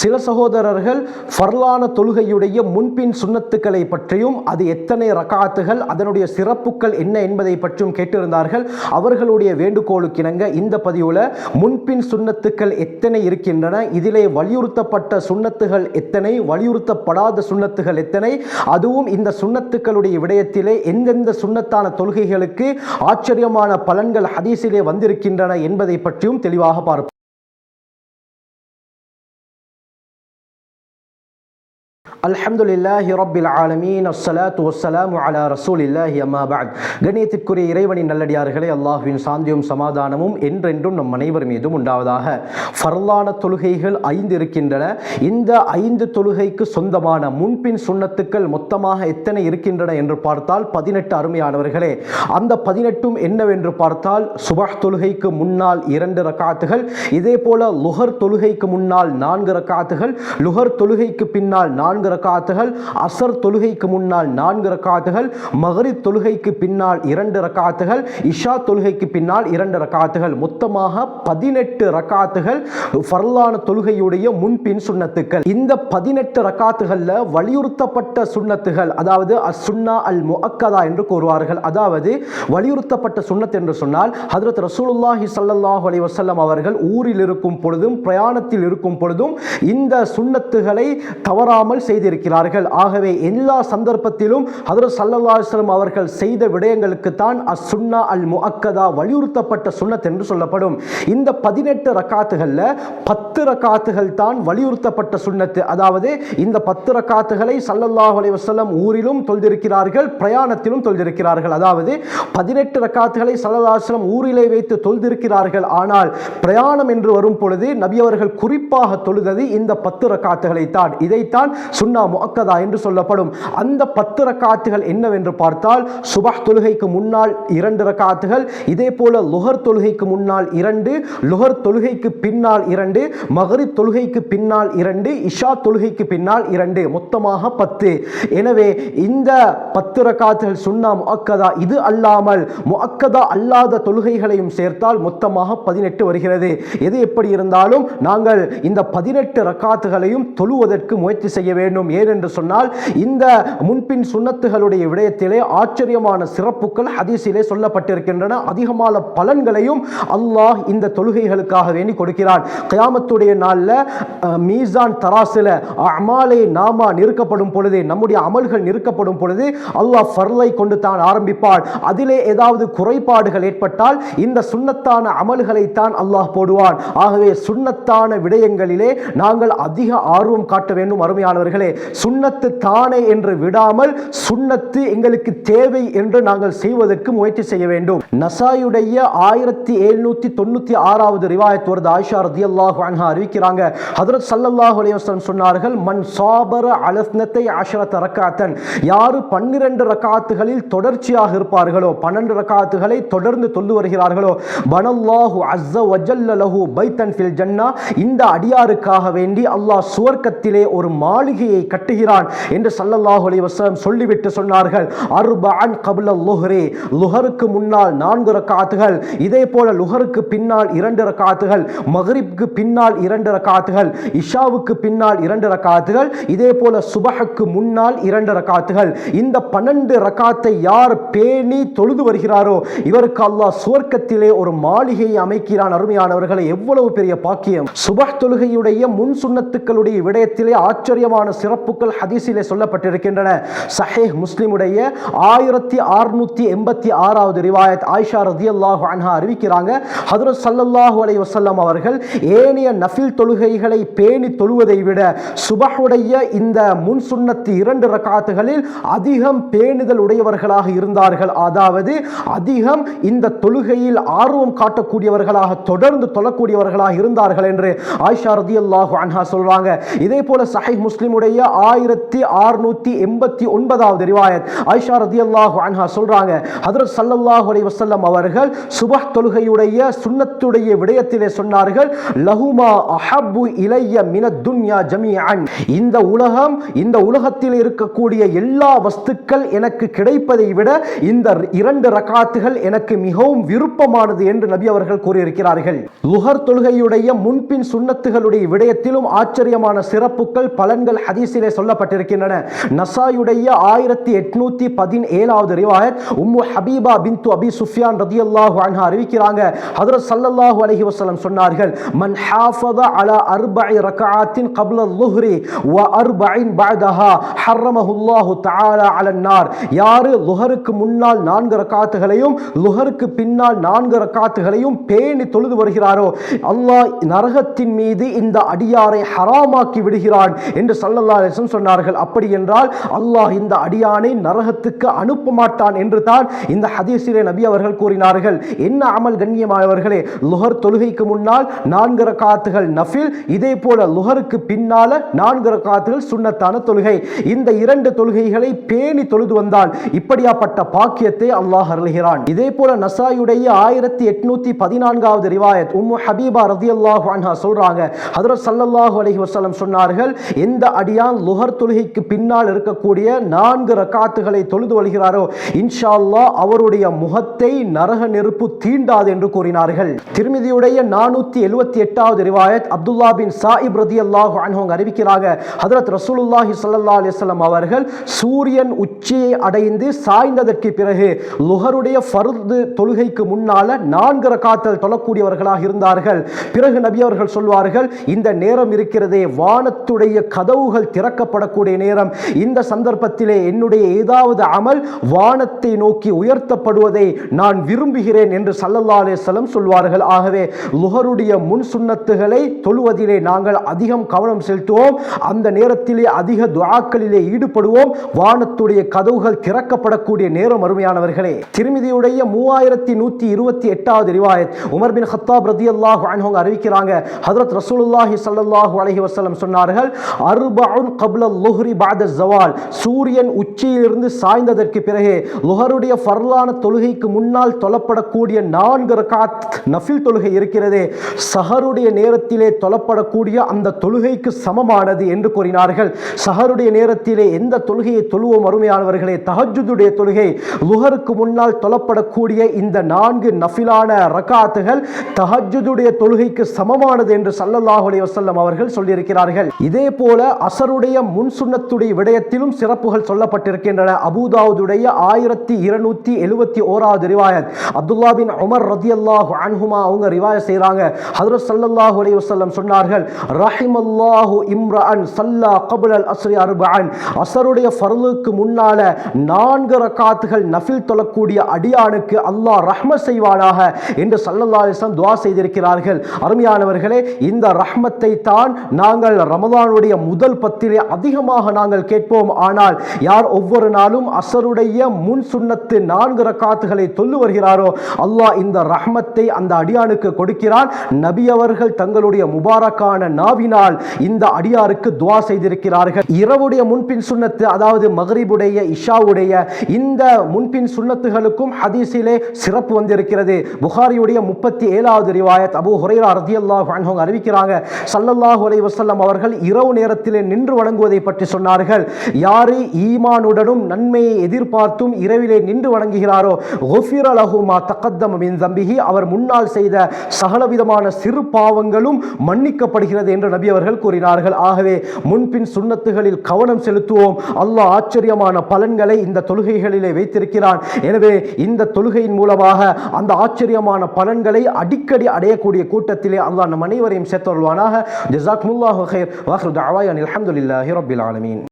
சில சகோதரர்கள் ஃபர்லான தொழுகையுடைய முன்பின் சுண்ணத்துக்களை பற்றியும் அது எத்தனை ரகாத்துகள் அதனுடைய சிறப்புகள் என்ன என்பதை பற்றியும் கேட்டிருந்தார்கள். அவர்களுடைய வேண்டுகோளுக்கிணங்க இந்த பதிவில் முன்பின் சுன்னத்துக்கள் எத்தனை இருக்கின்றன இதிலே வலியுறுத்தப்பட்ட சுண்ணத்துகள் எத்தனை வலியுறுத்தப்படாத சுன்னத்துகள் எத்தனை அதுவும் இந்த சுன்னத்துக்களுடைய விடயத்திலே எந்தெந்த சுண்ணத்தான தொழுகைகளுக்கு ஆச்சரியமான பலன்கள் ஹதீஸிலே வந்திருக்கின்றன என்பதை பற்றியும் தெளிவாக பார்ப்போம். அல்ஹம்துலில்லாஹி ரப்பில் ஆலமீன். அஸ்ஸலாத்து வஸ்ஸலாமு அலா ரசூலில்லாஹி அம்மா பஅத். கணியத்திற்குரிய இறைவனின் நல்லடியார்களே அல்லாஹ்வின் சாந்தியும் சமாதானமும் என்றென்றும் நம் அனைவர் மீதும் உண்டாவதாக. ஃபர்லான தொழுகைகள் ஐந்து இருக்கின்றன. இந்த ஐந்து தொழுகைக்கு சொந்தமான முன்பின் சுண்ணத்துக்கள் மொத்தமாக எத்தனை இருக்கின்றன என்று பார்த்தால் பதினெட்டு அருமையானவர்களே. அந்த பதினெட்டும் என்னவென்று பார்த்தால் சுபஹ் தொழுகைக்கு முன்னால் இரண்டு ரக்காத்துகள் இதே போல லுஹர் தொழுகைக்கு முன்னால் நான்கு ரக்காத்துகள் லுஹர் தொழுகைக்கு பின்னால் நான்கு ரக்காத்துகள் அசர் தொழுகைக்கு முன்னால் நான்கு ரக்காத்துகள் மகரித் தொழுகைக்கு பின்னால் இரண்டு ரக்காத்துகள் இஷா தொழுகைக்கு பின்னால் இரண்டு ரக்காத்துகள். மொத்தமாக பதினெட்டு ரக்காத்துகள் ஃபர்லான தொழுகையுடைய முன்பின் சுண்ணத்துக்கள். இந்த பதினெட்டு ரக்காத்துகளில் வலியுறுத்தப்பட்ட சுண்ணத்துகள் அதாவது அசுன்னா அல் முஅக்கதா என்று கூறுவார்கள். அதாவது வலியுறுத்தப்பட்ட சுண்ணத் என்று சொன்னால் ஹதரத் ரசூலுல்லாஹி சல்லாஹ் அலி வசல்லம் அவர்கள் ஊரில் இருக்கும் பொழுதும் பிரயாணத்தில் இருக்கும் பொழுதும் இந்த சுண்ணத்துகளை தவறாமல் செய்து செய்திருக்கிறார்கள். ஆகவே எல்லா சந்தர்ப்பத்திலும் ஹதரத் ஸல்லல்லாஹு அவர்கள் செய்த விடயங்களுக்கு தான் அஸ் சுன்னா அல் முஅக்கதா வலியுறுத்தப்பட்ட சுன்னத் என்று சொல்லப்படும். இந்த பதினெட்டு ரக்காத்துகளில் பத்து ரக்காத்துகள் தான் வலியுறுத்தப்பட்ட சுன்னத்து. அதாவது இந்த பத்து ரக்காத்துகளை சல்லல்லாஹ் அலைவசல்லம் ஊரிலும் தொழுதிருக்கிறார்கள் பிரயாணத்திலும் தொழுதிருக்கிறார்கள். அதாவது பதினெட்டு ரக்காத்துகளை சல்லல்லாஸ்லம் ஊரிலே வைத்து தொழுதிருக்கிறார்கள். ஆனால் பிரயாணம் என்று வரும் பொழுது நபி அவர்கள் குறிப்பாக தொழுதது இந்த பத்து ரக்காத்துகளை தான் இதைத்தான் சுன்னா முஅக்கதா என்று சொல்லப்படும். அந்த பத்து ரக்காத்துகள் என்னவென்று பார்த்தால் சுபஹ் தொழுகைக்கு முன்னால் இரண்டு ரக்காத்துகள் இதே போல லுஹர் தொழுகைக்கு முன்னால் இரண்டு லுஹர் தொழுகைக்கு பின்னால் இரண்டு மகரிப் தொழுகைக்கு பின்னால் இரண்டு இஷா தொழுகைக்கு பின்னால் இரண்டு மொத்தமாக பத்து. எனவே இந்த பத்து ரக்காத்துகள் சுன்னா முஅக்கதா இது அல்லாமல் முஅக்கதா அல்லாத தொழுகைகளையும் சேர்த்தால் மொத்தமாக பதினெட்டு வருகிறது. எது எப்படி இருந்தாலும் நாங்கள் இந்த பதினெட்டு ரக்காத்துகளையும் தொழுவதற்கு முயற்சி செய்ய வேண்டும். ஏனென்று சொன்னால் இந்த முன்பின் சுண்ணத்துகளுடைய விடயத்திலே ஆச்சரியமான சிறப்புகள் ஹதீஸிலே சொல்லப்பட்டிருக்கின்றன. அதிகமான பலன்களையும் அல்லாஹ் இந்த தொழுகைகளுக்காக வேண்டி கொடுக்கிறான். கயாமத்துடைய நாளில் மீசான் தராசில அமாலே நாமா நிறுக்கப்படும் பொழுது நம்முடைய அமல்கள் நிறுக்கப்படும் பொழுது அல்லாஹ் ஃபர்லை கொண்டு தான் ஆரம்பிப்பான். அதிலே ஏதாவது குறைபாடுகள் ஏற்பட்டால் இந்த சுண்ணத்தான அமல்களை தான் அல்லாஹ் போடுவான். ஆகவே சுண்ணத்தான விடயங்களிலே நாங்கள் அதிக ஆர்வம் காட்ட வேண்டும் அருமையானவர்களே. சுன்னத்து தானே என்று விடாமல் சுண்ணத்து எங்களுக்கு தேவை என்று நாங்கள் செய்வதற்கு முயற்சி செய்ய வேண்டும். நசாயுடைய ஆயிரத்தி எழுநூத்தி தொண்ணூத்தி ஆறாவது ரிவாயத் வருது ஆயிஷா ரதி அல்லாஹு அன்ஹா அறிவிக்கிறாங்க. ஹதரத் ஸல்லல்லாஹு அலைவசம் சொன்னார்கள் மண் சாபர அலஸ்னத்தை அஷரத் ரக்காத்தன். யாரு பன்னிரண்டு ரக்காத்துகளில் தொடர்ச்சியாக இருப்பார்களோ பன்னெண்டு ரக்காத்துகளை தொடர்ந்து தொல்லு வருகிறார்களோ பனல்லாஹு அஸ்ஸ வஜல்லலஹு பைத்தன் ஃபில் ஜன்னா. இந்த அடியாருக்காக வேண்டி அல்லாஹ் சுவர்க்கத்திலே ஒரு மாளிகையை கட்டுகிறான் என்று சல்லல்லாஹு அலி வசலம் சொல்லிவிட்டு சொன்னார்கள். அர்பஅன் கபுல லுஹ்ரி லுஹருக்கு முன்னால் நான்கு ரக்காத்துகள் இதே போல லுஹருக்கு பின்னால் இரண்டு ரக்காத்துகள் மஹரிப்க்கு பின்னால் இரண்டு ரக்காத்துகள் இஷாவுக்கு பின்னால் இரண்டு ரக்காத்துகள் இதே போல சுபஹுக்கு முன்னால் இரண்டு ரக்காத்துகள். இந்த பன்னெண்டு ரக்காத்தை யார் பேணி தொழுது வருகிறாரோ இவருக்கு அல்லாஹ் சுவர்க்கத்திலே ஒரு மாளிகையை அமைக்கிறான் அருமையானவர்களை. எவ்வளவு பெரிய பாக்கியம். சுபஹ் தொழுகையுடைய முன் சுண்ணத்துக்களுடைய விடயத்திலே ஆச்சரியமான சிறப்புகள் ஹதீஸிலே சொல்லப்பட்டிருக்கின்றன. சஹேஹ் முஸ்லிமுடைய ஆயிரத்தி அறுநூத்தி எண்பத்தி ஆறாவது ரிவாயத் ஆயிஷா ரதி அல்லாஹு அன்ஹா அறிவிக்கிறாங்க. ஹதரத் சல்லல்லாஹு அலை வசல்லம் அவர்கள் ஏனைய நஃபில் தொழுகைகளை பேணி தொழுவதை விட சுபஹுடைய இந்த முன் சுண்ணத்து இரண்டு ரக்காத்துகளில் அதிகம் பேணுதல் உடையவர்களாக இருந்தார்கள். அதாவது அதிகம் இந்த தொழுகையில் ஆர்வம் காட்டக்கூடியவர்களாக தொடர்ந்து தொழக்கூடியவர்களாக இருந்தார்கள் என்று ஆயிஷா ரதி அல்லாஹு அன்ஹா சொல்றாங்க. இதே போல சஹை முஸ்லிமுடைய முஸ்லிமுடைய ஆயிரத்தி அறுநூத்தி எண்பத்தி ஒன்பதாவது ரிவாயத். ஐஷா ரதி அல்லாஹு அன்ஹா சொல்றாங்க ஹதரத் ஸல்லல்லாஹு அலி வசல்லம் அவர்கள் சுபஹ் தொழுகையுடைய சுண்ணத்துடைய விடயத்திலே சொன்னார்கள் லஹுமா அஹபு இளைய மின துன்யா ஜமியான் இந்த உலகம் இந்த உலகத்தில் இருக்கக்கூடிய எல்லா வஸ்துக்கள் எனக்கு கிடைப்பதை விட இந்த இரண்டு ரகாத்துகள் எனக்கு மிகவும் விருப்பமானது என்று நபி அவர்கள் கூறியிருக்கிறார்கள். லுஹர் தொழுகையுடைய முன்பின் சுண்ணத்துகளுடைய விடயத்திலும் ஆச்சரியமான சிறப்புகள் பலன்கள் ஹதீஸிலே சொல்லப்பட்டிருக்கின்றன. நசாயுடைய ஆயிரத்தி எட்நூத்தி பதினேழாவது ரிவாயத் உம்மு ஹபீபா பின்து அபி சுஃபியான் ரதி அல்லாஹு அன்ஹா அறிவிக்கிறாங்க. ஹதரத் சல்லல்லாஹு அலஹி வசலம் சொன்னார்கள் மன் ஹாஃபத அலா அர்பை ரகாத்தின் கப்ல லுஹ்ரி வ அர்பைன் பஅதஹா ஹர்ரமஹுல்லாஹு தஆலா அலன்னார் யாரு லுஹருக்கு முன்னால் நான்கு ரகாத்துகளையும் லுஹருக்கு பின்னால் நான்கு ரகாத்துகளையும் பேணி தொழுது வருகிறாரோ அல்லாஹ் நரகத்தின் மீது இந்த அடியாரை ஹராமாக்கி விடுகிறான் என்று சல்லல்லாஹு அலைஹி வஸல்லம் சொன்னார்கள் அப்படி என்றால் அல்லாஹ் இந்த அடியானை நரகத்துக்கு அனுப்ப மாட்டான் என்று தான் இந்த ஹதீஸிலே நபி அவர்கள் கூறினார்கள். என்ன அமல் கண்ணியமானவர்களே லுஹர் தொழுகைக்கு முன்னால் நான்கு ரக்காத்துகள் நஃபில் இதே போல லுஹருக்கு பின்னால நான்கு ரக்காத்துகள் சுண்ணத்தான தொழுகை. இந்த இரண்டு தொழுகைகளை பேணி தொழுது வந்தால் இப்படியாப்பட்ட பாக்கியத்தை அல்லாஹ் அருள்கிறான். இதே போல நசாயுடைய ஆயிரத்தி எட்நூத்தி பதினான்காவது ரிவாயத் உம்மு ஹபீபா ரதியல்லாஹு அன்ஹா சொல்றாங்க. ஹதரத் ஸல்லல்லாஹு அலஹி வசலம் சொன்னார்கள் எந்த அடிய அடியான் லுஹர் தொழுகைக்கு பின்னால் இருக்கக்கூடிய நான்கு ரக்காத்துகளை தொழுது வருகிறாரோ இன்ஷா அல்லாஹ் அவருடைய முகத்தை நரக நெருப்பு தீண்டாது என்று கூறினார்கள். திருமதியுடைய நானூத்தி எழுவத்தி எட்டாவது ரிவாயத் அப்துல்லா பின் சாஹிப் ரதி அல்லாஹ் அவங்க அறிவிக்கிறாங்க. ஹதரத் ரசூலுல்லாஹி சல்லா அலிஸ்லாம் அவர்கள் சூரியன் உச்சியை அடைந்து சாய்ந்ததற்கு பிறகு லுஹருடைய ஃபர்து தொழுகைக்கு முன்னால நான்கு ரக்காத்தல் தொழக்கூடியவர்களாக இருந்தார்கள். பிறகு நபி அவர்கள் சொல்வார்கள் இந்த நேரம் இருக்கிறதே வானத்துடைய கதவுகள் திறக்கப்படக்கூடிய நேரம். இந்த சந்தர்ப்பத்திலே என்னுடைய ஏதாவது அமல் வானத்தை நோக்கி உயர்த்தப்படுவதை நான் விரும்புகிறேன் என்று சல்லல்லா அலிஸ்லம் சொல்வார்கள். ஆகவே லுகருடைய முன் சுன்னத்துகளை தொழுவதிலே நாங்கள் அதிகம் கவனம் செலுத்துவோம். அந்த நேரத்திலே அதிக துவாக்களிலே ஈடுபடுவோம். வானத்துடைய கதவுகள் திறக்கப்படக்கூடிய நேரம் அருமையானவர்களே. திருமிதியுடைய மூவாயிரத்தி நூத்தி இருபத்தி எட்டாவது ரிவாயத். உமர் பின் ஹத்தாப் ரதி அல்லாஹ் அறிவிக்கிறாங்க. ஹதரத் ரசூலுல்லாஹி சல்லாஹூ அலஹி வசலம் சொன்னார்கள் அர்பஉன் கபுல லுஹ்ரி பாத ஜவால் சூரியன் உச்சியிலிருந்து சாய்ந்ததற்கு பிறகு லுஹருடைய ஃபர்லான தொழுகைக்கு முன்னால் தொழப்படக்கூடிய நான்கு ரகாத் நஃபில் தொழுகை இருக்கிறது சஹருடைய நேரத்திலே தொழப்படக்கூடிய அந்த தொழுகைக்கு சமமானது என்று கூறினார்கள் சஹருடைய நேரத்திலே எந்த தொழுகையை தொழுவோம் அருமையானவர்களே தஹஜுடைய தொழுகை லுஹருக்கு முன்னால் தொழப்படக்கூடிய இந்த நான்கு நஃபிலான ரகாத்துகள் தஹஜுடைய தொழுகைக்கு சமமானது என்று சல்லல்லாஹு அலைஹி வஸல்லம் அவர்கள் சொல்லியிருக்கிறார்கள் இதே போல அசர் அவருடைய முன் சுன்னத்துடைய விடயத்திலும் சிறப்புகள் சொல்லப்பட்டிருக்கின்றன. அபுதாவுடைய ஆயிரத்தி இருநூத்தி எழுபத்தி ஓராவது ரிவாயத். அப்துல்லா பின் உமர் ரதி அல்லாஹு அன்ஹுமா அவங்க ரிவாயத் செய்கிறாங்க ஹதரத் ஸல்லல்லாஹு அலி வசல்லம் சொன்னார்கள் ரஹிம் அல்லாஹு இம்ரான் சல்லா கபுல் அல் அஸ்ரி அர்பஅன். அசருடைய ஃபர்லுக்கு முன்னால நான்கு ரக்காத்துகள் நஃபில் தொழக்கூடிய அடியானுக்கு அல்லாஹ் ரஹ்ம செய்வானாக என்று சல்லல்லா அலிஸ்லாம் துவா செய்திருக்கிறார்கள். அருமையானவர்களே இந்த ரஹ்மத்தை தான் நாங்கள் ரமதானுடைய முதல் பத்து பத்திலே அதிகமாக நாங்கள் கேட்போம். ஆனால் யார் ஒவ்வொரு நாளும் அசருடைய முன் சுன்னத்து நான்கு ரக்காத்துகளை தொல்லு வருகிறாரோ அல்லாஹ் இந்த ரஹ்மத்தை அந்த அடியானுக்கு கொடுக்கிறான். நபி அவர்கள் தங்களுடைய முபாரக்கான நாவினால் இந்த அடியாருக்கு துவா செய்திருக்கிறார்கள். இரவுடைய முன்பின் சுன்னத்து அதாவது மகரிபுடைய இஷாவுடைய இந்த முன்பின் சுன்னத்துகளுக்கும் ஹதீஸிலே சிறப்பு வந்திருக்கிறது. புகாரியுடைய முப்பத்தி ஏழாவது ரிவாயத் அபு ஹுரைரா ரதி அல்லாஹ் அறிவிக்கிறாங்க. சல்லல்லாஹ் அலைஹி வசல்லம் அவர்கள் இரவு நேரத்திலே நின்று வணங்குவதை பற்றி சொன்னார்கள். யாரு ஈமானுடனும் நன்மையை எதிர்பார்த்தும் இரவிலே நின்று வணங்குகிறாரோ ஒஃபிர் அலஹுமா தக்கத்தம் மின் தம்பிகி அவர் முன்னால் செய்த சகலவிதமான சிறு பாவங்களும் மன்னிக்கப்படுகிறது என்று நபி அவர்கள் கூறினார்கள். ஆகவே முன்பின் சுன்னத்துகளில் கவனம் செலுத்துவோம். அல்லாஹ் ஆச்சரியமான பலன்களை இந்த தொழுகைகளிலே வைத்திருக்கிறான். எனவே இந்த தொழுகையின் மூலமாக அந்த ஆச்சரியமான பலன்களை அடிக்கடி அடையக்கூடிய கூட்டத்திலே அல்லாஹ் நம் அனைவரையும் சேர்த்தருள்வானாக ஜசாக்முல்லாஹு ஹைர் வாஹ்ரு தஅவாயா அல்ஹம்துலில்லாஹி ரப்பில் ஆலமீன்